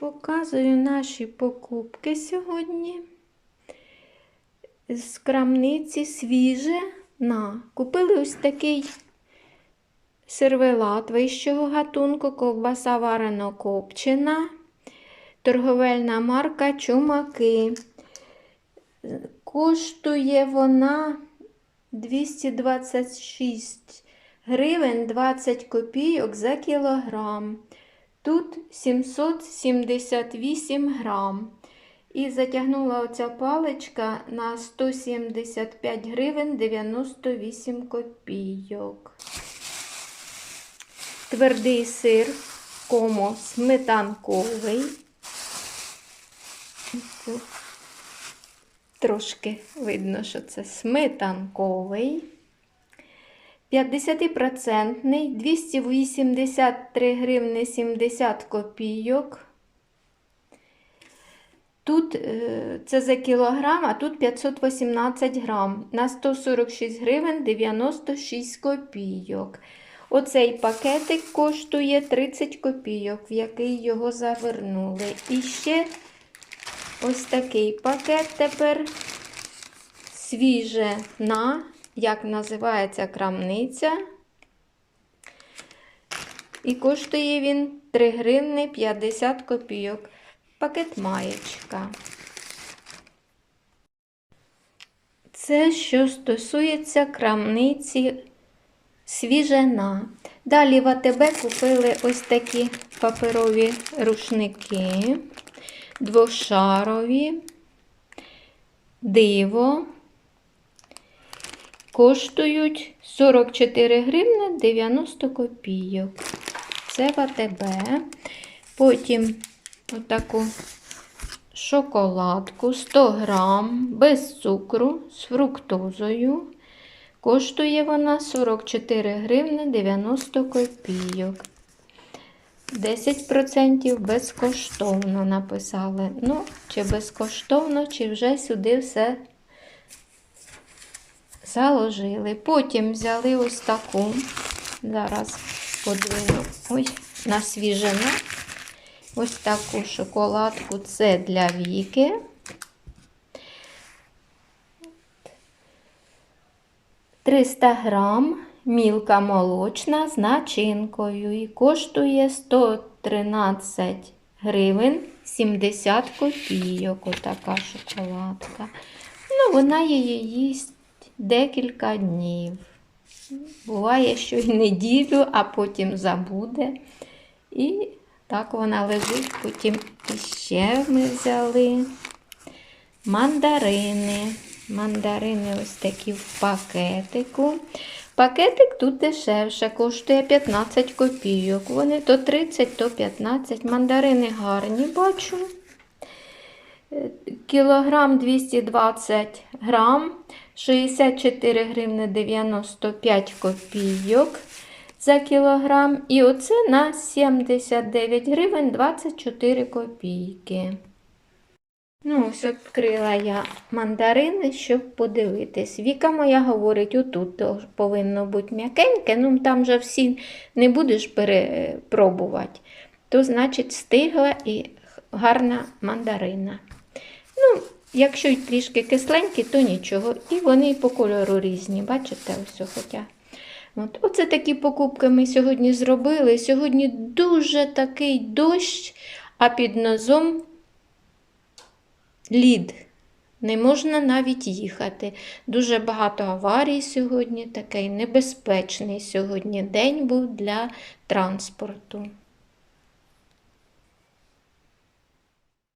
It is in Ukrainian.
Показую наші покупки сьогодні. З крамниці свіже. На. Купили ось такий сервелат вищого гатунку, ковбаса варено копчена, торговельна марка Чумаки. Коштує вона 226 гривень 20 копійок за кілограм. Тут 778 грам. І затягнула оця паличка на 175 гривень 98 копійок. Твердий сир комо сметанковий. Трошки видно, що це сметанковий. 50% 283 гривни 70 копійок. Тут е, це за кілограм, а тут 518 грам на 146 гривень 96 копійок. Оцей пакетик коштує 30 копійок, в який його завернули. І ще ось такий пакет тепер свіже на, як називається крамниця. І коштує він 3 гривни 50 копійок. Пакет маєчка. Це що стосується крамниці свіжена. Далі в АТБ купили ось такі паперові рушники, двошарові, диво. Коштують 44 гривни 90 копійок. Це в АТБ. Потім отаку шоколадку 100 грам без цукру з фруктозою. Коштує вона 44 гривни 90 копійок. 10% безкоштовно написали. Ну, чи безкоштовно, чи вже сюди все заложили. Потім взяли ось таку. Зараз подвину ой, на свіжину. Ось таку шоколадку це для віки. Триста грам мілка молочна з начинкою і коштує 113 гривень 70 копійок. Отака шоколадка. Ну, вона її їсть декілька днів. Буває, що й неділю, а потім забуде. І так вона лежить. Потім іще ми взяли мандарини. Мандарини ось такі в пакетику. Пакетик тут дешевше, коштує 15 копійок. Вони то 30, то 15. Мандарини гарні, бачу. Кілограм 220 грам, 64 гривни 95 копійок за кілограм. І оце на 79 гривень 24 копійки. Ну, ось відкрила я мандарини, щоб подивитись. Віка моя говорить, отут повинно бути м'якеньке, ну там же всі не будеш перепробувати. То, значить, стигла і гарна мандарина. Ну, якщо й трішки кисленькі, то нічого. І вони по кольору різні. Бачите, ось хоча. От. Оце такі покупки ми сьогодні зробили. Сьогодні дуже такий дощ, а під нозом лід. Не можна навіть їхати. Дуже багато аварій сьогодні, такий небезпечний сьогодні день був для транспорту.